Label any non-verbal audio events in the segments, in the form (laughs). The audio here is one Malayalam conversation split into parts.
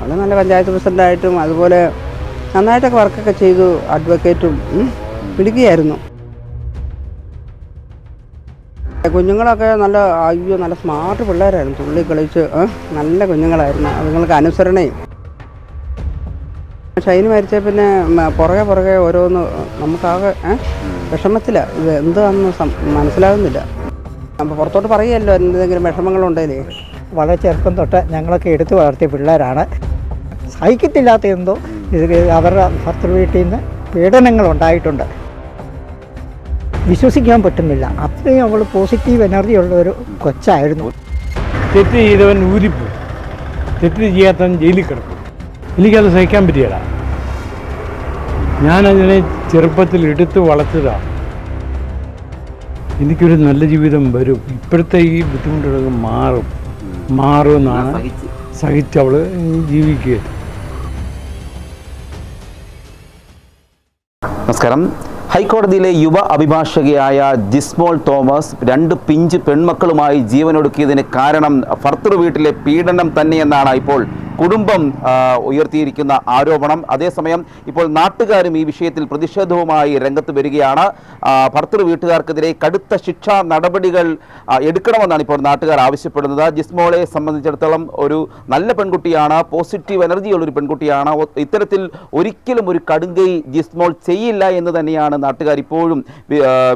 അവൾ നല്ല പഞ്ചായത്ത് പ്രസിഡന്റായിട്ടും അതുപോലെ നന്നായിട്ടൊക്കെ വർക്കൊക്കെ ചെയ്തു അഡ്വക്കേറ്റും പിടിക്കുകയായിരുന്നു. കുഞ്ഞുങ്ങളൊക്കെ നല്ല അയ്യോ നല്ല സ്മാർട്ട് പിള്ളേരായിരുന്നു. തുള്ളി കളിച്ച് നല്ല കുഞ്ഞുങ്ങളായിരുന്നു. അതുങ്ങൾക്ക് അനുസരണയും. ഷൈന് മരിച്ച പിന്നെ പുറകെ പുറകെ ഓരോന്ന് നമുക്കാകെ വിഷമത്തില്ല ഇത് എന്താണെന്ന് മനസ്സിലാകുന്നില്ല. അപ്പോൾ പുറത്തോട്ട് പറയുമല്ലോ എന്തെങ്കിലും വിഷമങ്ങളുണ്ടെങ്കിലേ. വളരെ ചെറുപ്പം തൊട്ട് ഞങ്ങളൊക്കെ എടുത്തു വളർത്തിയ പിള്ളേരാണ്. സഹിക്കത്തില്ലാത്ത എന്തോ ഇത് അവരുടെ ഭർത്തൃ വീട്ടിൽ നിന്ന് പീഡനങ്ങൾ ഉണ്ടായിട്ടുണ്ട് വിശ്വസിക്കാൻ പറ്റുന്നില്ല. അത്രയും അവൾ പോസിറ്റീവ് എനർജി ഉള്ള ഒരു കൊച്ചായിരുന്നു. തെറ്റ് ചെയ്തവൻ ഊരിപ്പോ തെറ്റ് ചെയ്യാത്തവൻ ജയിലിൽ കിടക്കും. എനിക്കത് സഹിക്കാൻ പറ്റിയല്ല ഞാനതിനെ ചെറുപ്പത്തിൽ എടുത്ത് വളർത്തതാണ് എനിക്കൊരു നല്ല ജീവിതം വരും. ഇപ്പോഴത്തെ ഈ ബുദ്ധിമുട്ടുകൾ മാറും. മാറുമെന്നാണ് സഹിച്ച് അവൾ ജീവിക്കുക. നമസ്കാരം. ഹൈക്കോടതിയിലെ യുവ അഭിഭാഷകയായ ജിസ്മോൾ തോമസ് രണ്ട് പിഞ്ച് പെൺമക്കളുമായി ജീവനൊടുക്കിയതിന് കാരണം ഭർത്തൃ വീട്ടിലെ പീഡനം തന്നെയെന്നാണ് ഇപ്പോൾ കുടുംബം ഉയർത്തിയിരിക്കുന്ന ആരോപണം. അതേസമയം ഇപ്പോൾ നാട്ടുകാരും ഈ വിഷയത്തിൽ പ്രതിഷേധവുമായി രംഗത്ത് വരികയാണ്. ഭർത്തൃ വീട്ടുകാർക്കെതിരെ കടുത്ത ശിക്ഷാ നടപടികൾ എടുക്കണമെന്നാണ് ഇപ്പോൾ നാട്ടുകാർ ആവശ്യപ്പെടുന്നത്. ജിസ്മോളെ സംബന്ധിച്ചിടത്തോളം ഒരു നല്ല പെൺകുട്ടിയാണ്. പോസിറ്റീവ് എനർജിയുള്ള ഒരു പെൺകുട്ടിയാണ്. ഇത്തരത്തിൽ ഒരിക്കലും ഒരു കടുങ്കൈ ജിസ്മോൾ ചെയ്യില്ല എന്ന് തന്നെയാണ് നാട്ടുകാർ ഇപ്പോഴും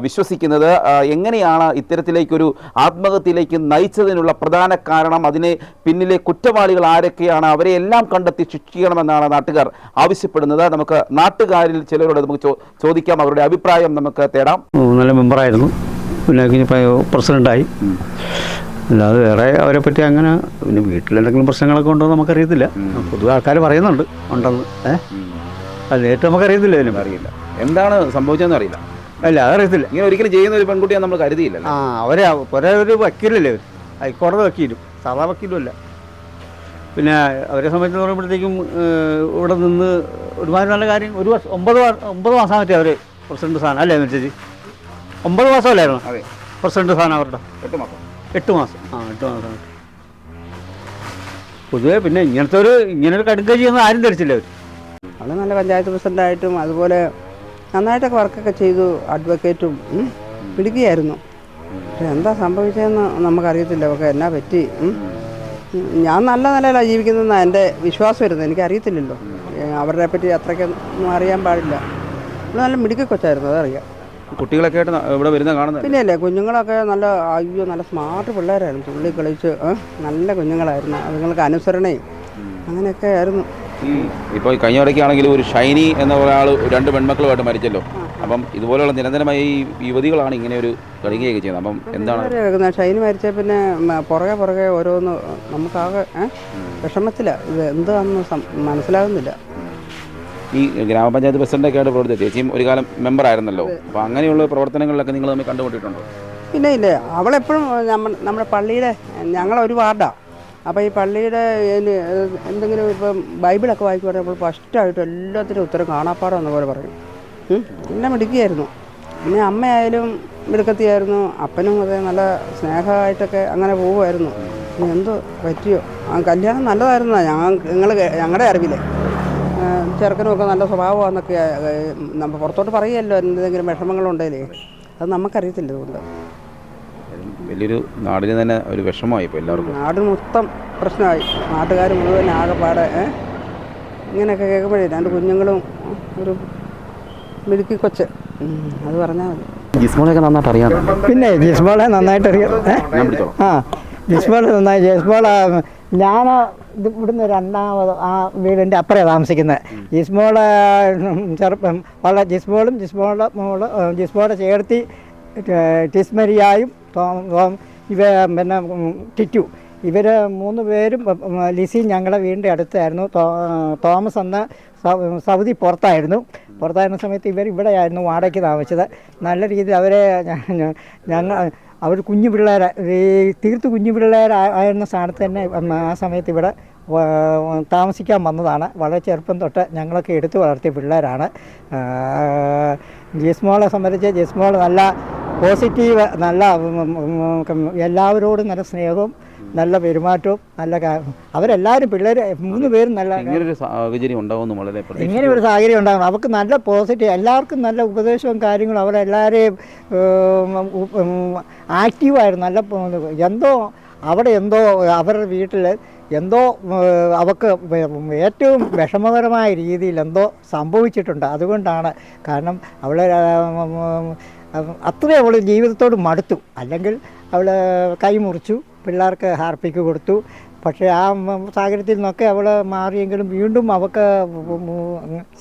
വിശ്വസിക്കുന്നത്. എങ്ങനെയാണ് ഇത്തരത്തിലേക്കൊരു ആത്മഹത്യയിലേക്ക് നയിച്ചതിനുള്ള പ്രധാന കാരണം? അതിനെ പിന്നിലെ കുറ്റവാളികൾ ആരൊക്കെയാണ് അവരെ എല്ലാം കണ്ടെത്തി ശിക്ഷിക്കണമെന്നാണ് നാട്ടുകാർ ആവശ്യപ്പെടുന്നത്. നമുക്ക് നാട്ടുകാരിൽ ചിലരോട് നമുക്ക് ചോദിക്കാം. അവരുടെ അഭിപ്രായം നമുക്ക് തേടാം. നല്ല മെമ്പറായിരുന്നു. പിന്നെ പ്രസിഡന്റായി. പ്രസിഡന്റായി അല്ലാതെ വേറെ അവരെ പറ്റി അങ്ങനെ പിന്നെ വീട്ടിലെന്തെങ്കിലും പ്രശ്നങ്ങളൊക്കെ ഉണ്ടോ എന്ന് നമുക്കറിയത്തില്ല. പൊതുവെ ആൾക്കാർ പറയുന്നുണ്ട്. ഉണ്ടെന്ന്. ഏഹ് അത് നേരിട്ട് നമുക്കറിയത്തില്ല അതിനും അറിയില്ല. എന്താണ് സംഭവിച്ചതെന്ന് അറിയില്ല. അല്ല അതറിയത്തില്ല. ഇങ്ങനെ ഒരിക്കലും ചെയ്യുന്ന ഒരു പെൺകുട്ടിയാണ് നമ്മൾ കരുതിയില്ല ആ അവരെ ഒരേ ഒരു വക്കീലല്ലേ ഹൈക്കോടതി വക്കീലും സാധാ വക്കീലും അല്ല. പിന്നെ അവരെ സംബന്ധിച്ച് പറയുമ്പോഴത്തേക്കും ഇവിടെ നിന്ന് ഒരുപാട് നല്ല കാര്യം. ഒരു വർഷം ഒമ്പത് ഒമ്പത് മാസം പറ്റി അവർ പ്രസിഡന്റ് സ്ഥാനം അല്ലേ ചേച്ചി ഒമ്പത് മാസമല്ലായിരുന്നു? അതെ. പ്രസിഡന്റ് സ്ഥാനം അവരുടെ? എട്ട് മാസം. എട്ട് മാസം. ആ എട്ട് മാസം. പൊതുവെ പിന്നെ ഇങ്ങനത്തെ ഒരു ഇങ്ങനെ ഒരു കടുക്ക ചെയ്യുന്ന ആരും ധരിച്ചില്ല അവർ അവിടെ നല്ല പഞ്ചായത്ത് പ്രസിഡന്റായിട്ടും അതുപോലെ നന്നായിട്ടൊക്കെ വർക്കൊക്കെ ചെയ്തു അഡ്വക്കേറ്റും പിടിക്കുകയായിരുന്നു. പക്ഷെ എന്താ സംഭവിച്ചതെന്ന് നമുക്കറിയത്തില്ല. അവർക്ക് എന്നാ പറ്റി ഞാൻ നല്ല നിലയിലാണ് ജീവിക്കുന്നതെന്നാണ് എന്റെ വിശ്വാസം വരുന്നത്. എനിക്ക് അറിയത്തില്ലല്ലോ അവരെ പറ്റി അത്രയ്ക്കൊന്നും അറിയാൻ പാടില്ല. അവൾ നല്ല മിടുക്കി കൊച്ചായിരുന്നു അതറിയാം. കുട്ടികളൊക്കെ ആയിട്ട് ഇവിടെ വരുന്ന കാണുന്നത് പിന്നെയല്ലേ കുഞ്ഞുങ്ങളൊക്കെ നല്ല അയ്യോ നല്ല സ്മാർട്ട് പിള്ളേരായിരുന്നു. തുള്ളി കളിച്ച് നല്ല കുഞ്ഞുങ്ങളായിരുന്നു. അതുങ്ങൾക്ക് അനുസരണയും അങ്ങനെയൊക്കെ ആയിരുന്നു. ഇപ്പോൾ കഴിഞ്ഞ ഇടയ്ക്കാണെങ്കിൽ ഒരു ഷൈനി എന്ന ഒരാൾ രണ്ട് പെൺമക്കളുമായിട്ട് മരിച്ചല്ലോ. അപ്പം ഇതുപോലെയുള്ള നിരന്തരമായി ഈ യുവതികളാണ് ഇങ്ങനെ ഒരു കളിക്കുകയൊക്കെ ചെയ്യുന്നത്. അപ്പം എന്താണ് ഷൈന് മരിച്ച പിന്നെ പുറകെ പുറകെ ഓരോന്ന് നമുക്കാകെ വിഷമത്തില്ല വിഷമത്തിലാണ് ഇത് എന്താണെന്ന് മനസ്സിലാകുന്നില്ല. ഈ ഗ്രാമപഞ്ചായത്ത് പ്രസിഡന്റൊക്കെ ആയിട്ട് പ്രവർത്തിച്ചത്. ചേച്ചിയും ഒരു കാലം മെമ്പർ ആയിരുന്നല്ലോ. അപ്പോൾ അങ്ങനെയുള്ള പ്രവർത്തനങ്ങളിലൊക്കെ നിങ്ങൾ തമ്മിൽ കണ്ടുമുട്ടിയിട്ടുണ്ടോ? പിന്നെ ഇല്ലേ അവളെപ്പോഴും നമ്മ നമ്മുടെ പള്ളിയുടെ ഞങ്ങളൊരു വാർഡാണ് അപ്പോൾ ഈ പള്ളിയുടെ എന്തെങ്കിലും ഇപ്പം ബൈബിളൊക്കെ വായിക്കുവാണെങ്കിൽ നമ്മൾ ഫസ്റ്റായിട്ട് എല്ലാത്തിനും ഉത്തരം കാണാപ്പാടം എന്ന പോലെ പറയും. എന്നെ എല്ലാം മിടുക്കിയായിരുന്നു. പിന്നെ അമ്മയായാലും മിടുക്കത്തിയായിരുന്നു. അപ്പനും അതെ നല്ല സ്നേഹമായിട്ടൊക്കെ അങ്ങനെ പോകുമായിരുന്നു ഇനി എന്തോ പറ്റിയോ? ആ കല്യാണം നല്ലതായിരുന്നു. ഞങ്ങൾ നിങ്ങൾ ഞങ്ങളുടെ അറിവിൽ ചെറുക്കനുമൊക്കെ നല്ല സ്വഭാവമാണെന്നൊക്കെ നമ്മൾ പുറത്തോട്ട് പറയുമല്ലോ എന്തെങ്കിലും വിഷമങ്ങളുണ്ടെങ്കിലേ. അത് നമുക്കറിയത്തില്ല ഇതുകൊണ്ട്. വലിയൊരു നാടിന് തന്നെ ഒരു വിഷമമായി ഇപ്പോൾ എല്ലാവർക്കും. നാട് മൊത്തം പ്രശ്നമായി. നാട്ടുകാർ മുഴുവൻ ആകെപ്പാടെ? ഇങ്ങനെയൊക്കെ കേൾക്കുമ്പോഴേ രണ്ട് കുഞ്ഞുങ്ങളും ഒരു മിടുക്കി കൊച്ച്. അത് പറഞ്ഞാൽ മതി. ജിസ്മോളൊക്കെ നന്നായിട്ട് അറിയാം പിന്നെ ജിസ്മോളെ നന്നായിട്ട് അറിയാം. ആ ജിസ്മോൾ നന്നായി. ജിസ്മോൾ ഞാൻ ഇത് ഇവിടുന്ന് രണ്ടാമത് ആ വീടിന്റെ അപ്പുറേ താമസിക്കുന്നത് ജിസ്മോൾ ചെറുപ്പം വളരെ ജിസ്മോളും ജിസ്മോളുടെ മോൾ ജിസ്മോളെ ചേർത്തി ടിസ്മരിയായും ഇവ പിന്നെ ടിറ്റു. ഇവർ മൂന്ന് പേരും ലിസി ഞങ്ങളുടെ വീടിന്റെ അടുത്തായിരുന്നു. തോമസ് എന്ന സൗദി പുറത്തായിരുന്നു. പുറത്തായിരുന്ന സമയത്ത് ഇവർ ഇവിടെയായിരുന്നു വാടകയ്ക്ക് താമസിച്ചത്. നല്ല രീതിയിൽ അവരെ ഞങ്ങൾ അവർ കുഞ്ഞു പിള്ളേർ ഈ തീർത്ത് കുഞ്ഞു പിള്ളേരായിരുന്ന സ്ഥാനത്ത് തന്നെ ആ സമയത്ത് ഇവിടെ താമസിക്കാൻ വന്നതാണ്. വളരെ ചെറുപ്പം തൊട്ട് ഞങ്ങളൊക്കെ എടുത്തു വളർത്തിയ പിള്ളേരാണ്. ജിസ്മോളെ സംബന്ധിച്ച് ജിസ്മോൾ നല്ല പോസിറ്റീവ് നല്ല എല്ലാവരോടും നല്ല സ്നേഹവും നല്ല പെരുമാറ്റവും നല്ല അവരെല്ലാവരും പിള്ളേർ മൂന്ന് പേരും നല്ല ഇങ്ങനൊരു സാഹചര്യം വളരെ ഇങ്ങനെ ഒരു സാഹചര്യം ഉണ്ടാകണം അവർക്ക് നല്ല പോസിറ്റീവ് എല്ലാവർക്കും നല്ല ഉപദേശവും കാര്യങ്ങളും അവരെല്ലാവരെയും ആക്റ്റീവായിരുന്നു. നല്ല എന്തോ അവിടെ എന്തോ അവരുടെ വീട്ടിൽ എന്തോ അവക്ക് ഏറ്റവും വിഷമകരമായ രീതിയിൽ എന്തോ സംഭവിച്ചിട്ടുണ്ട്. അതുകൊണ്ടാണ് കാരണം അവളെ അത്രയും അവൾ ജീവിതത്തോട് മടുത്തു. അല്ലെങ്കിൽ അവൾ കൈ മുറിച്ചു പിള്ളേർക്ക് ഹാർപ്പിക്ക് കൊടുത്തു. പക്ഷേ ആ സാഹചര്യത്തിൽ നിന്നൊക്കെ അവൾ മാറിയെങ്കിലും വീണ്ടും അവൾക്ക്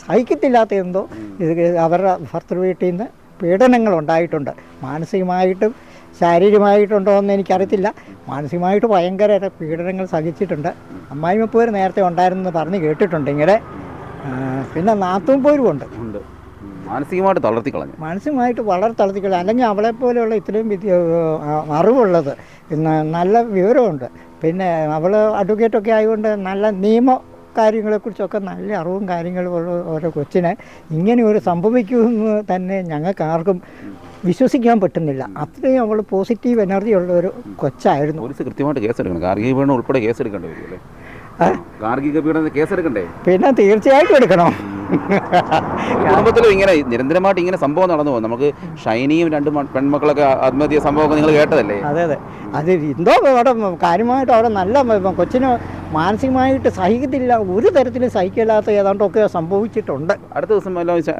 സഹിക്കത്തില്ലാത്ത എന്തോ ഇത് അവരുടെ ഭർത്തൃ വീട്ടിൽ നിന്ന് പീഡനങ്ങൾ ഉണ്ടായിട്ടുണ്ട്. മാനസികമായിട്ടും ശാരീരികമായിട്ടുണ്ടോ എന്ന് എനിക്കറിയത്തില്ല. മാനസികമായിട്ട് ഭയങ്കര പീഡനങ്ങൾ സഹിച്ചിട്ടുണ്ട്. അമ്മായിമ്മപ്പോര് നേരത്തെ ഉണ്ടായിരുന്നെന്ന് പറഞ്ഞ് കേട്ടിട്ടുണ്ട് ഇങ്ങനെ. പിന്നെ നാത്തും പോരും ഉണ്ട്. മാനസികമായിട്ട് തളർത്തി കളഞ്ഞു. മാനസികമായിട്ട് വളരെ തളർത്തി കളഞ്ഞു. അല്ലെങ്കിൽ അവളെ പോലെയുള്ള ഇത്രയും വിദ്യ അറിവുള്ളത് നല്ല വിവരമുണ്ട്. പിന്നെ അവൾ അഡ്വക്കേറ്റൊക്കെ ആയതുകൊണ്ട് നല്ല നിയമ കാര്യങ്ങളെക്കുറിച്ചൊക്കെ നല്ല അറിവും കാര്യങ്ങളും ഉള്ള ഓരോ കൊച്ചിനെ ഇങ്ങനെ ഒരു സംഭവിക്കുമെന്ന് തന്നെ ഞങ്ങൾക്ക് ആർക്കും വിശ്വസിക്കാൻ പറ്റുന്നില്ല. അത്രയും അവൾ പോസിറ്റീവ് എനർജി ഉള്ള ഒരു കൊച്ചായിരുന്നു. പോലീസ് കൃത്യമായിട്ട് കേസെടുക്കണം ഗാർഹിക പീഡനം ഉൾപ്പെടെ കേസെടുക്കേണ്ടി വരും അല്ലേ? ഗാർഹിക പീഡനം കേസെടുക്കണ്ടേ പിന്നെ തീർച്ചയായിട്ടും എടുക്കണം. (laughs) കുടുംബത്തിലും ഇങ്ങനെ നിരന്തരമായിട്ട് ഇങ്ങനെ സംഭവം നടന്നു പോകും. നമുക്ക് ഷൈനിയും രണ്ട് പെൺമക്കളൊക്കെ ആത്മഹത്യ സംഭവമൊക്കെ നിങ്ങൾ കേട്ടതല്ലേ? അതെ അതെ. അത് എന്തോ അവിടെ കാര്യമായിട്ട് അവിടെ നല്ല കൊച്ചിന് മാനസികമായിട്ട് സഹിക്കത്തില്ല. ഒരു തരത്തിലും സഹിക്കില്ലാത്ത ഏതാണ്ടൊക്കെ സംഭവിച്ചിട്ടുണ്ട്. അടുത്ത ദിവസം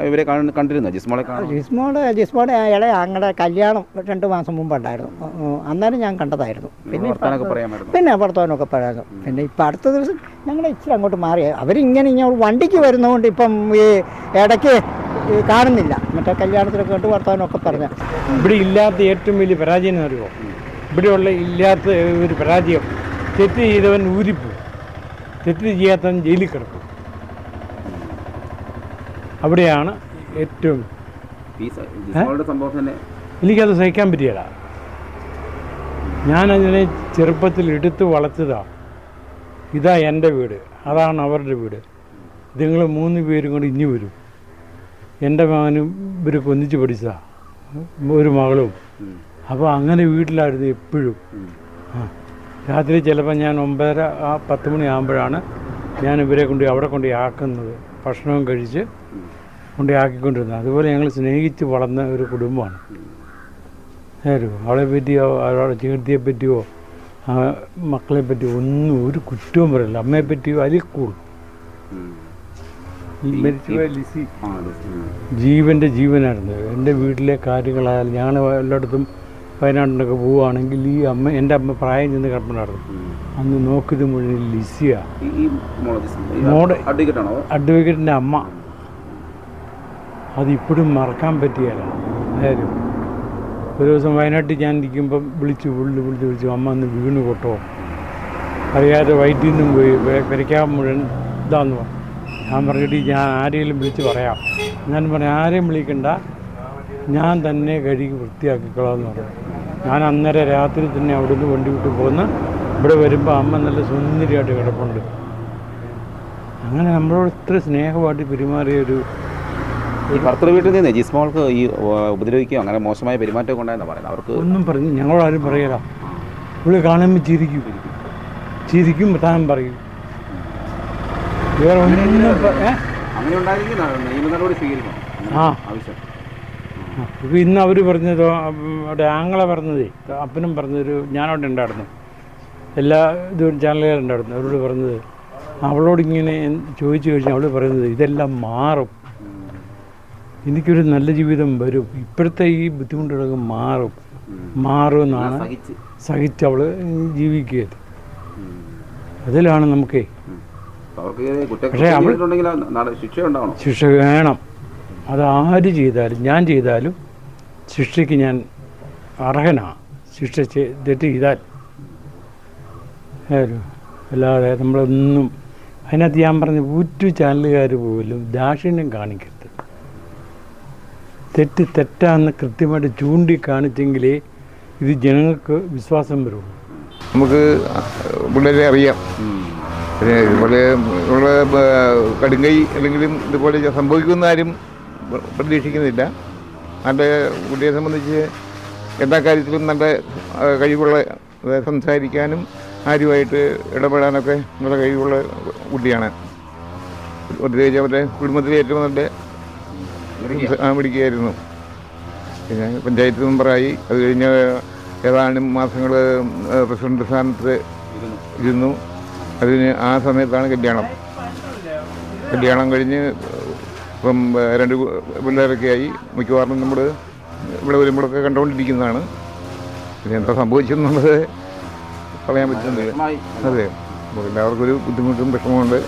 ഇവരെ കണ്ടിരുന്നു? ജിസ്മോളെ ജിസ്മോളെ ജിസ്മോളെ ജിസ്മോടെ ജിസ്മോടെ ഇളയ അങ്ങടെ കല്യാണം രണ്ട് മാസം മുമ്പ് ഉണ്ടായിരുന്നു. അന്നേരം ഞാൻ കണ്ടതായിരുന്നു. പിന്നെ പറയാമായിരുന്നു പിന്നെ വർത്തമാനമൊക്കെ പറയായിരുന്നു പിന്നെ ഇപ്പം അടുത്ത ദിവസം ഞങ്ങൾ ഇച്ചിരി അങ്ങോട്ട് മാറി. അവരിങ്ങനെ ഇങ്ങനെ വണ്ടിക്ക് വരുന്നതുകൊണ്ട് ഇപ്പം ഈ ഇടയ്ക്ക് കാണുന്നില്ല. മറ്റേ കല്യാണത്തിലൊക്കെ കണ്ട് വർത്തമാനമൊക്കെ പറഞ്ഞു. ഇവിടെ ഇല്ലാത്ത ഏറ്റവും വലിയ പരാജയം എന്ന് അറിയുമോ ഇവിടെയുള്ള ഇല്ലാത്ത ഒരു പരാജയം. തെറ്റ് ചെയ്തവൻ ഊരിപ്പോവും തെറ്റ് ചെയ്യാത്തവൻ ജയിലിൽ കിടക്കും. അവിടെയാണ് ഏറ്റവും എനിക്കത് സഹിക്കാൻ പറ്റിയല്ല ഞാനതിനെ ചെറുപ്പത്തിൽ എടുത്ത് വളർത്തതാ ഇതാ എന്റെ വീട്. അതാണ് അവരുടെ വീട്. നിങ്ങൾ മൂന്ന് പേരും കൂടി ഇനി വരും. എന്റെ മകനും ഇവരൊക്കെ ഒന്നിച്ച് പഠിച്ചതാണ് ഒരു മകളും. അപ്പോൾ അങ്ങനെ വീട്ടിലായിരുന്നു എപ്പോഴും. ആ. രാത്രി ചിലപ്പോൾ ഞാൻ ഒമ്പതര ആ പത്ത് മണിയാകുമ്പോഴാണ് ഞാൻ ഇവരെ കൊണ്ട് അവിടെ കൊണ്ട് ആക്കുന്നത്. ഭക്ഷണവും കഴിച്ച് കൊണ്ട് ആക്കിക്കൊണ്ടിരുന്നത്. അതുപോലെ ഞങ്ങൾ സ്നേഹിച്ച് വളർന്ന ഒരു കുടുംബമാണ്. ആരും അവളെ പറ്റിയോ അവളുടെ ചേർത്തിയെ പറ്റിയോ ആ മക്കളെ പറ്റിയോ ഒന്നും ഒരു കുറ്റവും പറയില്ല. അമ്മയെ പറ്റിയോ അതിൽ കൂടും. ജീവന്റെ ജീവനായിരുന്നു. എന്റെ വീട്ടിലെ കാര്യങ്ങളായാലും ഞാൻ എല്ലായിടത്തും വയനാട്ടിലൊക്കെ പോവുകയാണെങ്കിൽ ഈ അമ്മ എന്റെ അമ്മ പ്രായം ചെന്ന് കിടപ്പുണ്ടായിരുന്നു. അന്ന് നോക്കിയത് മുഴുവൻ ലിസിയാണ് ആണോ അഡ്വക്കേറ്റിന്റെ അമ്മ. അതിപ്പോഴും മറക്കാൻ പറ്റിയല്ല. ആരും ഒരു ദിവസം വയനാട്ടിൽ ഞാൻ ഇരിക്കുമ്പം വിളിച്ചു വിളിച്ച് വിളിച്ച് വിളിച്ചു അമ്മ ഒന്ന് വീണ് കൊട്ടോ അറിയാതെ വയറ്റിൽ നിന്നും പോയി പെരയ്ക്കാൻ മുഴുവൻ ഇതാന്ന് പറഞ്ഞു. ഞാൻ പറഞ്ഞിട്ട് ഞാൻ ആരെങ്കിലും വിളിച്ച് പറയാം. ഞാൻ പറഞ്ഞു ആരെയും വിളിക്കണ്ട. ഞാൻ തന്നെ കഴുകി വൃത്തിയാക്കിക്കളാന്ന് പറഞ്ഞു. ഞാൻ അന്നേരം രാത്രി തന്നെ അവിടെ നിന്ന് വണ്ടി വിട്ട് പോന്ന്. ഇവിടെ വരുമ്പോൾ അമ്മ നല്ല സുന്ദരിയായിട്ട് കിടപ്പുണ്ട്. അങ്ങനെ നമ്മളോട് ഇത്ര സ്നേഹമായിട്ട് പെരുമാറിയ ഒരു ഈ ഭർത്തൃ വീട്ടിൽ നിന്ന് ജിസ്മോൾക്ക് ഈ ഉപദ്രവിക്കുകയോ അങ്ങനെ മോശമായ പെരുമാറ്റമൊക്കെ ഉണ്ടായെന്നാ പറയുന്നത് അവർക്ക് ഒന്നും പറഞ്ഞു ഞങ്ങളാരും പറയല. ഇവിടെ കാണുമ്പോൾ ചിരിക്കും. ചിരിക്കും താൻ പറയും. വേറെ ഒന്നും? അങ്ങനെ ഉണ്ടായിരിക്കും. ന- നിയമ നടപടി സ്വീകരിക്കണം. ആ. ആവശ്യം. ഇപ്പൊ ഇന്ന് അവർ പറഞ്ഞത് അവിടെ ആങ്ങളെ പറഞ്ഞതേ അപ്പനും പറഞ്ഞൊരു ഞാനവിടെ ഉണ്ടായിരുന്നു. എല്ലാ ഇതും ചാനലുകാരുണ്ടായിരുന്നു. അവരോട് പറഞ്ഞത് അവളോട് ഇങ്ങനെ ചോദിച്ചു കഴിഞ്ഞാൽ അവൾ പറയുന്നത് ഇതെല്ലാം മാറും. എനിക്കൊരു നല്ല ജീവിതം വരും. ഇപ്പോഴത്തെ ഈ ബുദ്ധിമുട്ടുകളൊക്കെ മാറും. മാറും എന്നാണ് സഹിച്ച്. അവൾ ജീവിക്കുകയത് അതിലാണ് നമുക്ക്. പക്ഷേ അവൾ- ശിക്ഷ വേണം. അത് ആര് ചെയ്താലും ഞാൻ ചെയ്താലും ശിക്ഷയ്ക്ക് ഞാൻ അർഹനാണ് ശിക്ഷ ചെയ്തിട്ട് തെറ്റ് ചെയ്താൽ. അല്ലാതെ നമ്മളൊന്നും അതിനകത്ത് ഞാൻ പറഞ്ഞ ഊറ്റു ചാനലുകാർ പോലും ദാക്ഷിണ്യം കാണിക്കരുത്. തെറ്റ് തെറ്റാന്ന് കൃത്യമായിട്ട് ചൂണ്ടിക്കാണിച്ചെങ്കിലേ ഇത് ജനങ്ങൾക്ക് വിശ്വാസം വരുള്ളൂ നമുക്ക് പിള്ളേരെ അറിയാം. പിന്നെ ഇതുപോലെ ഉള്ള കടുങ്കൈ അല്ലെങ്കിലും ഇതുപോലെ സംഭവിക്കുന്ന ആരും പ്രതീക്ഷിക്കുന്നില്ല. നല്ല കുട്ടിയെ സംബന്ധിച്ച് എല്ലാ കാര്യത്തിലും നല്ല കഴിവുള്ള സംസാരിക്കാനും ആരുമായിട്ട് ഇടപെടാനൊക്കെ നല്ല കഴിവുള്ള കുട്ടിയാണ്. പ്രത്യേകിച്ച് അവരുടെ കുടുംബത്തിലെ ഏറ്റവും നല്ല ആ പിടിക്കുകയായിരുന്നു പിന്നെ പഞ്ചായത്ത് മെമ്പറായി. അത് കഴിഞ്ഞ് ഏതാനും മാസങ്ങൾ പ്രസിഡന്റ് സ്ഥാനത്ത് ഇരുന്നു. അതിന് ആ സമയത്താണ് കല്യാണം. കല്യാണം കഴിഞ്ഞ് ഇപ്പം രണ്ട് പിള്ളേരൊക്കെയായി മിക്കവാറും നമ്മൾ ഇവിടെ വരുമ്പോഴൊക്കെ കണ്ടുകൊണ്ടിരിക്കുന്നതാണ്. പിന്നെ എന്താ സംഭവിച്ചെന്നുള്ളത് പറയാൻ പറ്റുന്നില്ല. അതെ. അപ്പോൾ എല്ലാവർക്കും ഒരു ബുദ്ധിമുട്ടും വിഷമമുണ്ട്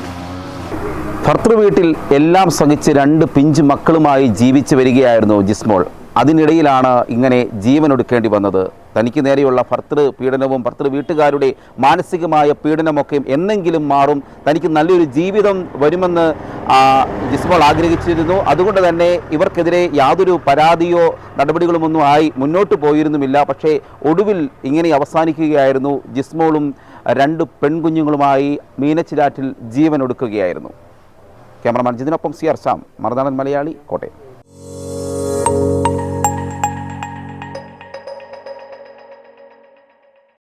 ഭർത്തൃ വീട്ടിൽ എല്ലാം സഹിച്ച് രണ്ട് പിഞ്ച് മക്കളുമായി ജീവിച്ചു വരികയായിരുന്നു ജിസ്മോൾ. അതിനിടയിലാണ് ഇങ്ങനെ ജീവനൊടുക്കേണ്ടി വന്നത്. തനിക്ക് നേരെയുള്ള ഭർത്തൃ പീഡനവും ഭർത്തൃ വീട്ടുകാരുടെ മാനസികമായ പീഡനമൊക്കെ എന്നെങ്കിലും മാറും. തനിക്ക് നല്ലൊരു ജീവിതം വരുമെന്ന് ജിസ്മോൾ ആഗ്രഹിച്ചിരുന്നു. അതുകൊണ്ട് തന്നെ ഇവർക്കെതിരെ യാതൊരു പരാതിയോ നടപടികളുമൊന്നും ആയി മുന്നോട്ട് പോയിരുന്നുമില്ല. പക്ഷേ ഒടുവിൽ ഇങ്ങനെ അവസാനിക്കുകയായിരുന്നു. ജിസ്മോളും രണ്ട് പെൺകുഞ്ഞുങ്ങളുമായി മീനച്ചിലാറ്റിൽ ജീവനൊടുക്കുകയായിരുന്നു. ക്യാമറമാൻ ജിതിനൊപ്പം സി ആർ ശ്യാം. മറുനാടൻ മലയാളി കോട്ടയം.